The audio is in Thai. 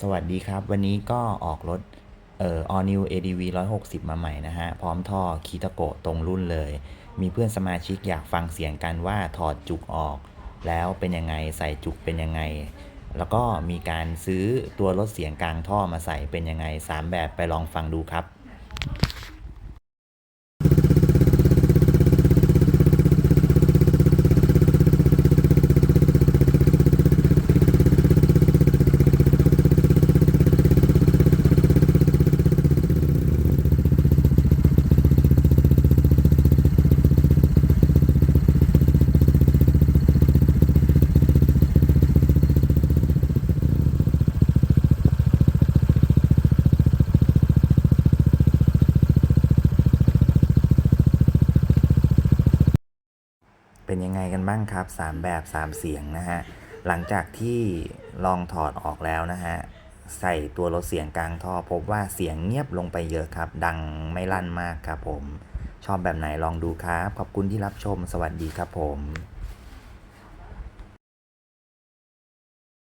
สวัสดีครับ วันนี้ก็ออกรถเอ่อ All New ADV 160 มาใหม่นะฮะ พร้อมท่อคีตะโกะตรงรุ่นเลย มีเพื่อนสมาชิกอยากฟังเสียงกันว่าถอดจุกออก แล้วเป็นยังไงใส่จุกเป็นยังไง แล้วก็มีการซื้อตัวลดเสียงกลางท่อมาใส่เป็นยังไง 3 แบบไปลองฟังดูครับ เป็นยังไงกันบ้างครับ 3 แบบ 3 เสียงนะฮะ หลังจากที่ลองถอดออกแล้วนะฮะ ใส่ตัวลดเสียงกลางท่อ พบว่าเสียงเงียบลงไปเยอะครับ ดังไม่ลั่นมากครับผม ชอบแบบไหนลองดูครับ ขอบคุณที่รับชม สวัสดีครับผม